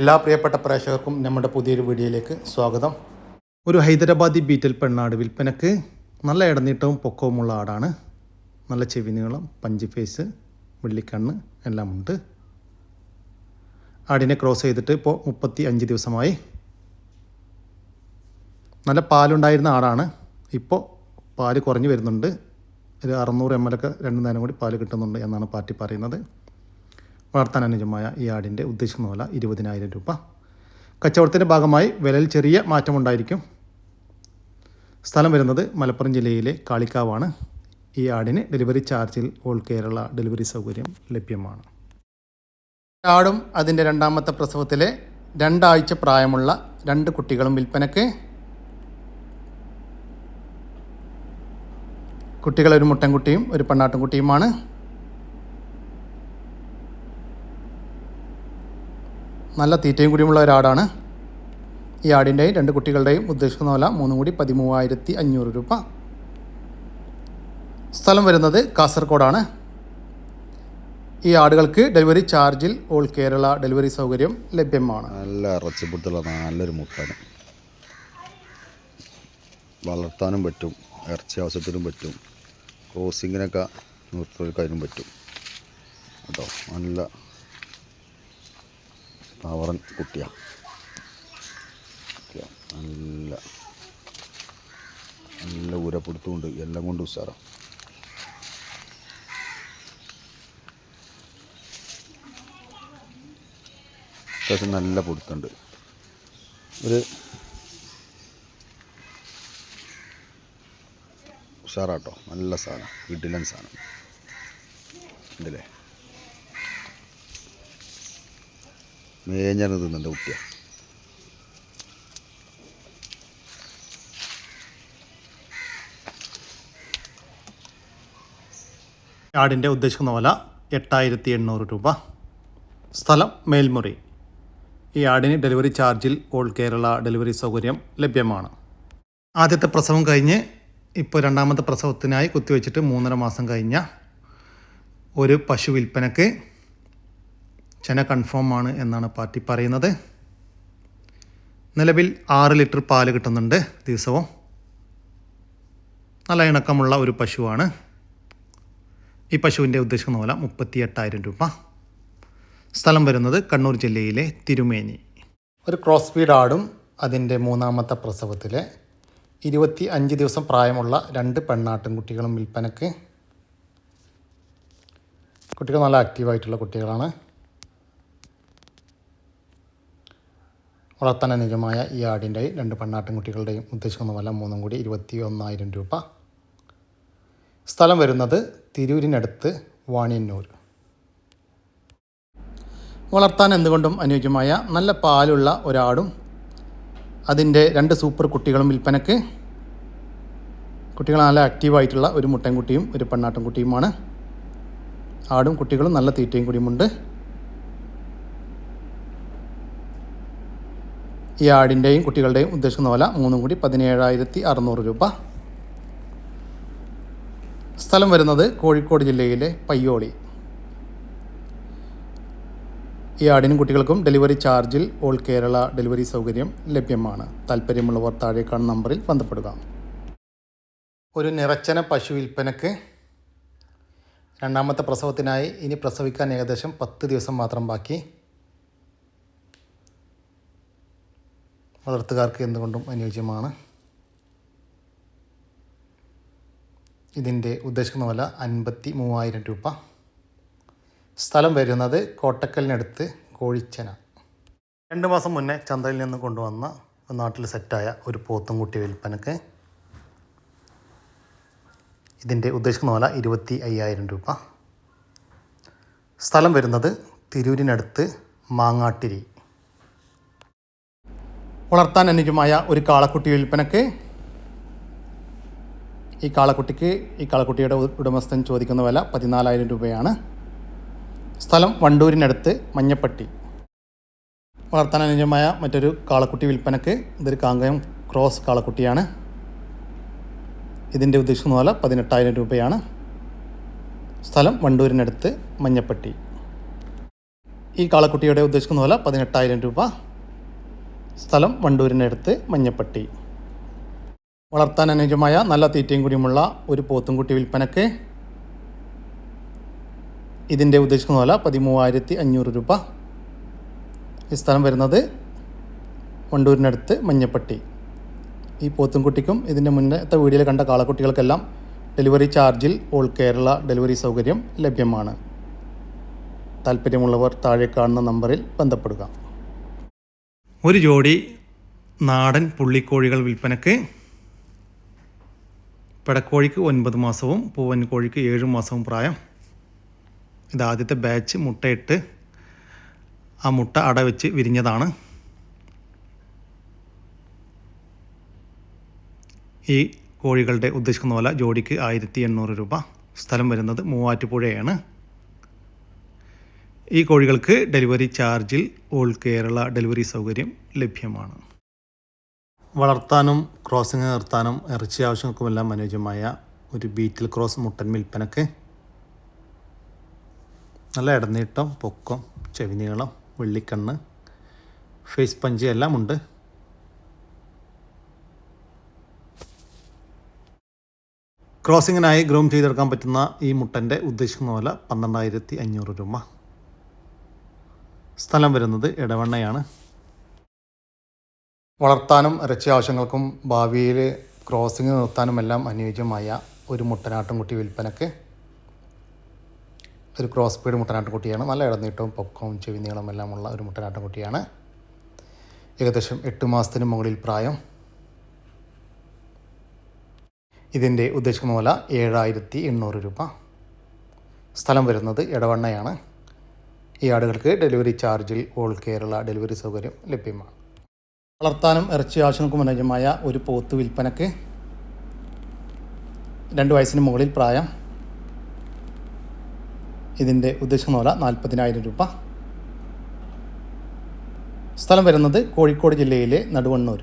എല്ലാ പ്രിയപ്പെട്ട പ്രേക്ഷകർക്കും നമ്മുടെ പുതിയൊരു വീഡിയോയിലേക്ക് സ്വാഗതം. ഒരു ഹൈദരാബാദി ബീറ്റൽ പെണ്ണാട് വിൽപ്പനക്ക് നല്ല ഇടനീട്ടവും പൊക്കവുമുള്ള ആടാണ്. നല്ല ചെവി നീളം പഞ്ച് ഫേസ് വെള്ളിക്കണ്ണ് എല്ലാം ഉണ്ട്. ആടിനെ ക്രോസ് ചെയ്തിട്ട് ഇപ്പോൾ മുപ്പത്തി അഞ്ച് ദിവസമായി. നല്ല പാലുണ്ടായിരുന്ന ആടാണ്. ഇപ്പോൾ പാൽ കുറഞ്ഞു വരുന്നുണ്ട്. ഒരു അറുന്നൂറ് എം എൽ ഒക്കെ രണ്ട് നേരം കൂടി പാൽ കിട്ടുന്നുണ്ട് എന്നാണ് പാർട്ടി പറയുന്നത്. വളർത്താൻ അനുജമായ ഈ ആടിന്റെ ഉദ്ദേശിക്കുന്ന വില ഇരുപതിനായിരം രൂപ. കച്ചവടത്തിന്റെ ഭാഗമായി വിലയിൽ ചെറിയ മാറ്റമുണ്ടായിരിക്കും. സ്ഥലം വരുന്നത് മലപ്പുറം ജില്ലയിലെ കാളിക്കാവാണ്. ഈ ആടിന് ഡെലിവറി ചാർജിൽ ഓൾ കേരള ഡെലിവറി സൗകര്യം ലഭ്യമാണ്. ആടും അതിന്റെ രണ്ടാമത്തെ പ്രസവത്തിലെ രണ്ടാഴ്ച പ്രായമുള്ള രണ്ട് കുട്ടികളും വിൽപ്പനക്ക് കുട്ടികൾ ഒരു മുട്ടൻകുട്ടിയും ഒരു പെണ്ണാട്ടുംകുട്ടിയുമാണ്. നല്ല തീറ്റയും കൂടിയുമുള്ള ഒരാടാണ്. ഈ ആടിന്റെയും രണ്ട് കുട്ടികളുടെയും ഉദ്ദേശിക്കുന്ന വില മൂന്നും കൂടി പതിമൂവായിരത്തി അഞ്ഞൂറ് രൂപ. സ്ഥലം വരുന്നത് കാസർഗോഡാണ്. ഈ ആടുകൾക്ക് ഡെലിവറി ചാർജിൽ ഓൾ കേരള ഡെലിവറി സൗകര്യം ലഭ്യമാണ്. നല്ല ഇറച്ചിപ്പുട്ടുള്ള നല്ലൊരു മുട്ടാണ്. വളർത്താനും പറ്റും ഇറച്ചി ആവശ്യത്തിനും പറ്റും ക്രോസിങ്ങിനൊക്കെ നിർത്തിയെടുക്കാനും പറ്റും. കേട്ടോ നല്ല പവറൻ കുട്ടിയാണ് കുട്ടിയാ. നല്ല നല്ല ഉരപ്പെടുത്തുകൊണ്ട് എല്ലാം കൊണ്ട് ഉഷാറാണ് അത്യാവശ്യം നല്ല പൊടുത്തുണ്ട് ഒരു ഉഷാറാട്ടോ നല്ല സാധനം. കിടിലൻ സാധനം. ഉണ്ടല്ലേ? മേഞ്ഞാണ് തിന്നുണ്ട് കുട്ടിയ. ആടിന്റെ ഉദ്ദേശിക്കുന്ന വില എട്ടായിരത്തി എണ്ണൂറ് രൂപ. സ്ഥലം മേൽമുറി. ഈ ആടിന് ഡെലിവറി ചാർജിൽ ഓൾ കേരള ഡെലിവറി സൗകര്യം ലഭ്യമാണ്. ആദ്യത്തെ പ്രസവം കഴിഞ്ഞ് ഇപ്പോൾ രണ്ടാമത്തെ പ്രസവത്തിനായി കുത്തിവെച്ചിട്ട് മൂന്നര മാസം കഴിഞ്ഞ ഒരു പശു വിൽപ്പനക്ക് ചെന കൺഫേം ആണ് എന്നാണ് പാർട്ടി പറയുന്നത്. നിലവിൽ ആറ് ലിറ്റർ പാൽ കിട്ടുന്നുണ്ട് ദിവസവും. നല്ല ഇണക്കമുള്ള ഒരു പശുവാണ്. ഈ പശുവിന്റെ ഉദ്ദേശിക്കുന്ന പോലെ മുപ്പത്തി എട്ടായിരം രൂപ. സ്ഥലം വരുന്നത് കണ്ണൂർ ജില്ലയിലെ തിരുമേനി. ഒരു ക്രോസ് ഫീഡ് ആടും അതിന്റെ മൂന്നാമത്തെ പ്രസവത്തിലെ ഇരുപത്തി അഞ്ച് ദിവസം പ്രായമുള്ള രണ്ട് പെണ്ണാട്ടും കുട്ടികളും വിൽപ്പനക്ക്. കുട്ടികൾ നല്ല ആക്റ്റീവായിട്ടുള്ള കുട്ടികളാണ്. വളർത്താൻ അനുജമായ ഈ ആടിന്റെയും രണ്ട് പെണ്ണാട്ടിൻകുട്ടികളുടെയും കുട്ടികളുടെയും ഉദ്ദേശിക്കുന്ന വില മൂന്നും കൂടി ഇരുപത്തി ഒന്നായിരം രൂപ. സ്ഥലം വരുന്നത് തിരൂരിനടുത്ത് വാണിയന്നൂർ. വളർത്താൻ എന്തുകൊണ്ടും അനുയോജ്യമായ നല്ല പാലുള്ള ഒരാടും അതിന്റെ രണ്ട് സൂപ്പർ കുട്ടികളും വിൽപ്പനക്ക് കുട്ടികൾ നല്ല ആക്റ്റീവായിട്ടുള്ള ഒരു മുട്ടൻകുട്ടിയും ഒരു പെണ്ണാട്ടൻകുട്ടിയുമാണ്. ആടും കുട്ടികളും നല്ല തീറ്റയും കൂടിയുമുണ്ട്. ഈ ആടിന്റെയും കുട്ടികളുടെയും ഉദ്ദേശിക്കുന്ന വില മൂന്നും കൂടി പതിനേഴായിരത്തി അറുന്നൂറ് രൂപ. സ്ഥലം വരുന്നത് കോഴിക്കോട് ജില്ലയിലെ പയ്യോളി. ഈ ആടിനും കുട്ടികൾക്കും ഡെലിവറി ചാർജിൽ ഓൾ കേരള ഡെലിവറി സൗകര്യം ലഭ്യമാണ്. താല്പര്യമുള്ളവർ താഴെ കാണുന്ന നമ്പറിൽ ബന്ധപ്പെടുക. ഒരു നിറച്ചന പശു വിൽപ്പനക്ക് രണ്ടാമത്തെ പ്രസവത്തിനായി ഇനി പ്രസവിക്കാൻ ഏകദേശം പത്ത് ദിവസം മാത്രം ബാക്കി. വളർത്തുകാർക്ക് എന്തുകൊണ്ടും അനുയോജ്യമാണ്. ഇതിന്റെ ഉദ്ദേശിക്കുന്ന വില അൻപത്തി മൂവായിരം രൂപ. സ്ഥലം വരുന്നത് കോട്ടക്കലിനടുത്ത് കോഴിച്ചന. രണ്ട് മാസം മുന്നേ ചന്തയിൽ നിന്ന് കൊണ്ടുവന്ന നാട്ടിൽ സെറ്റായ ഒരു പോത്തും കുട്ടി വിൽപ്പനക്ക് ഇതിന്റെ ഉദ്ദേശിക്കുന്ന വില ഇരുപത്തി അയ്യായിരം രൂപ. സ്ഥലം വരുന്നത് തിരൂരിനടുത്ത് മാങ്ങാട്ടിരി. വളർത്താൻ അനുജമായ ഒരു കാളക്കുട്ടി വിൽപ്പനക്ക് ഈ കാളക്കുട്ടിക്ക് ഈ കാളക്കുട്ടിയുടെ ഉടമസ്ഥൻ ചോദിക്കുന്ന വില പതിനാലായിരം രൂപയാണ്. സ്ഥലം വണ്ടൂരിനടുത്ത് മഞ്ഞപ്പട്ടി. വളർത്താൻ അനുജമായ മറ്റൊരു കാളക്കുട്ടി വിൽപ്പനക്ക് ഇതൊരു കാങ്കയം ക്രോസ് കാളക്കുട്ടിയാണ്. ഇതിന്റെ ഉദ്ദേശിക്കുന്ന വില പതിനെട്ടായിരം രൂപയാണ്. സ്ഥലം വണ്ടൂരിനടുത്ത് മഞ്ഞപ്പട്ടി. ഈ കാളക്കുട്ടിയുടെ ഉദ്ദേശിക്കുന്ന വില പതിനെട്ടായിരം രൂപ. സ്ഥലം വണ്ടൂരിനടുത്ത് മഞ്ഞപ്പട്ടി. വളർത്താൻ അനുയോജ്യമായ നല്ല തീറ്റയും കൂടിയുമുള്ള ഒരു പോത്തുംകുട്ടി വിൽപ്പനക്ക് ഇതിന്റെ ഉദ്ദേശിക്കുന്ന വില പതിമൂവായിരത്തി അഞ്ഞൂറ് രൂപ. ഈ സ്ഥലം വരുന്നത് വണ്ടൂരിനടുത്ത് മഞ്ഞപ്പട്ടി. ഈ പോത്തുംകുട്ടിക്കും ഇതിന്റെ മുന്നത്തെ വീഡിയോയിൽ കണ്ട കാളക്കുട്ടികൾക്കെല്ലാം ഡെലിവറി ചാർജിൽ ഓൾ കേരള ഡെലിവറി സൗകര്യം ലഭ്യമാണ്. താല്പര്യമുള്ളവർ താഴെ കാണുന്ന നമ്പറിൽ ബന്ധപ്പെടുക. ഒരു ജോഡി നാടൻ പുള്ളിക്കോഴികൾ വിൽപ്പനക്ക്. പിടക്കോഴിക്ക് ഒൻപത് മാസവും പൂവൻ കോഴിക്ക് ഏഴ് മാസവും പ്രായം. ഇത് ആദ്യത്തെ ബാച്ച് മുട്ടയിട്ട് ആ മുട്ട അട വെച്ച് വിരിഞ്ഞതാണ്. ഈ കോഴികളുടെ ഉദ്ദേശിക്കുന്ന പോലെ ജോഡിക്ക് ആയിരത്തി എണ്ണൂറ് രൂപ സ്ഥലം വരുന്നത് മൂവാറ്റുപുഴയാണ്. ഈ കോഴികൾക്ക് ഡെലിവറി ചാർജിൽ ഓൾ കേരള ഡെലിവറി സൗകര്യം ലഭ്യമാണ്. വളർത്താനും ക്രോസിംഗ് നിർത്താനും ഇറച്ചി ആവശ്യങ്ങൾക്കുമെല്ലാം അനുയോജ്യമായ ഒരു ബീറ്റിൽ ക്രോസ് മുട്ടൻ വിൽപ്പനക്ക് നല്ല ഇടനീട്ടം പൊക്കം ചെവിനീളം വെള്ളിക്കണ്ണ് ഫേസ് പഞ്ച് എല്ലാം ഉണ്ട്. ക്രോസിങ്ങിനായി ഗ്രൂം ചെയ്തെടുക്കാൻ പറ്റുന്ന ഈ മുട്ടന്റെ ഉദ്ദേശിക്കുന്ന പോലെ പന്ത്രണ്ടായിരത്തി അഞ്ഞൂറ് രൂപ. സ്ഥലം വരുന്നത് ഇടവണ്ണയാണ് വളർത്താനും ഇറച്ചി ആവശ്യങ്ങൾക്കും ഭാവിയിൽ ക്രോസിംഗ് നിർത്താനും എല്ലാം അനുയോജ്യമായ ഒരു മുട്ടനാട്ടുംകുട്ടി വിൽപ്പനക്ക് ഒരു ക്രോസ് സ്പീഡ് മുട്ടനാട്ടുംകുട്ടിയാണ്. നല്ല ഇടനീട്ടവും പൊക്കവും ചെവി നീളവും എല്ലാമുള്ള ഒരു മുട്ടനാട്ടുംകുട്ടിയാണ്. ഏകദേശം എട്ട് മാസത്തിന് മുകളിൽ പ്രായം. ഇതിന്റെ ഉദ്ദേശിക്കുന്ന പോലെ ഏഴായിരത്തി എണ്ണൂറ് രൂപ. സ്ഥലം വരുന്നത് ഇടവണ്ണയാണ് ഈ ആടുകൾക്ക് ഡെലിവറി ചാർജിൽ ഓൾ കേരള ഡെലിവറി സൗകര്യം ലഭ്യമാണ്. വളർത്താനും ഇറച്ചി ആവശ്യങ്ങൾക്കും അനുയോജ്യമായ ഒരു പോത്ത് വിൽപ്പനക്ക് രണ്ട് വയസ്സിന് മുകളിൽ പ്രായം. ഇതിന്റെ ഉദ്ദേശം നോല നാൽപ്പതിനായിരം രൂപ. സ്ഥലം വരുന്നത് കോഴിക്കോട് ജില്ലയിലെ നടുവണ്ണൂർ.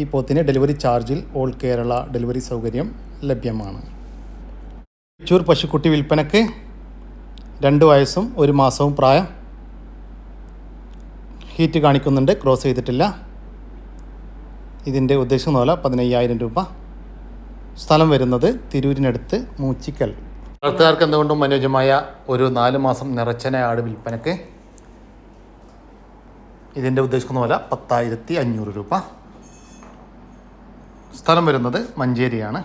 ഈ പോത്തിന് ഡെലിവറി ചാർജിൽ ഓൾ കേരള ഡെലിവറി സൗകര്യം ലഭ്യമാണ്. ചൂർ പശുക്കുട്ടി വിൽപ്പനക്ക് രണ്ട് വയസ്സും ഒരു മാസവും പ്രായം. ഹീറ്റ് കാണിക്കുന്നുണ്ട്. ക്രോസ് ചെയ്തിട്ടില്ല. ഇതിന്റെ ഉദ്ദേശം പോലെ പതിനയ്യായിരം രൂപ. സ്ഥലം വരുന്നത് തിരൂരിനടുത്ത് മൂച്ചിക്കൽ. വളർത്തുകാർക്ക് എന്തുകൊണ്ടും അനുയോജ്യമായ ഒരു നാല് മാസം നിറച്ചന ആട് വിൽപ്പനക്ക് ഇതിന്റെ ഉദ്ദേശിക്കുന്ന പോലെ പത്തായിരത്തി അഞ്ഞൂറ് രൂപ. സ്ഥലം വരുന്നത് മഞ്ചേരിയാണ്.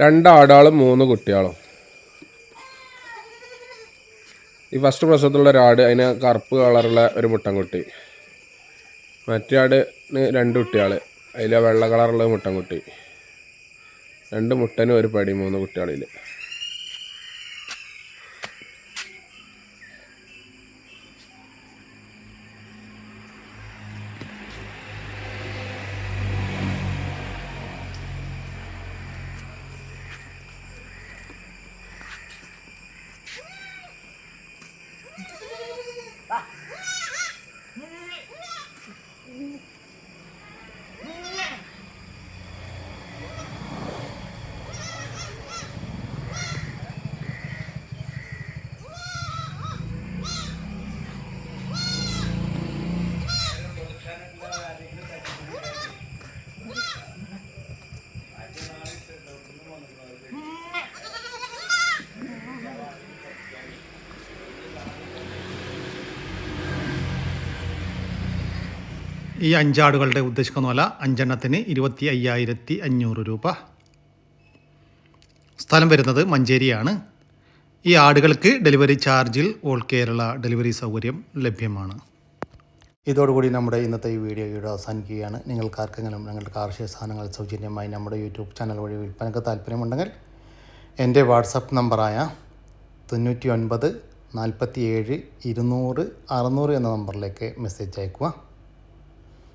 രണ്ടാടാളും മൂന്ന് കുട്ടികളും. ഈ ഫസ്റ്റ് പ്രസവത്തിലുള്ള ഒരാട് അതിന് കറുപ്പ് കളറുള്ള ഒരു മുട്ടൻകുട്ടി മറ്റേ ആടിന് രണ്ട് കുട്ടികൾ അതിൽ വെള്ള കളറുള്ള മുട്ടൻകുട്ടി രണ്ട് മുട്ടനും ഒരു പടി മൂന്ന് കുട്ടികളിൽ ഈ അഞ്ചാടുകളുടെ ഉദ്ദേശിക്കുന്ന വില അഞ്ചെണ്ണത്തിന് ഇരുപത്തി അയ്യായിരത്തി അഞ്ഞൂറ് രൂപ. സ്ഥലം വരുന്നത് മഞ്ചേരിയാണ്. ഈ ആടുകൾക്ക് ഡെലിവറി ചാർജിൽ ഓൾ കേരള ഡെലിവറി സൗകര്യം ലഭ്യമാണ്. ഇതോടുകൂടി നമ്മുടെ ഇന്നത്തെ ഈ വീഡിയോ ഇവിടെ അവസാനിക്കുകയാണ്. നിങ്ങൾക്ക് ആർക്കെങ്കിലും നിങ്ങളുടെ കാർഷിക സാധനങ്ങൾ സൗജന്യമായി നമ്മുടെ യൂട്യൂബ് ചാനൽ വഴി വിൽപ്പനക്ക് താല്പര്യമുണ്ടെങ്കിൽ എന്റെ വാട്സപ്പ് നമ്പറായ തൊണ്ണൂറ്റി ഒൻപത് നാൽപ്പത്തി ഏഴ് ഇരുന്നൂറ് അറുന്നൂറ് എന്ന നമ്പറിലേക്ക് മെസ്സേജ് അയക്കുക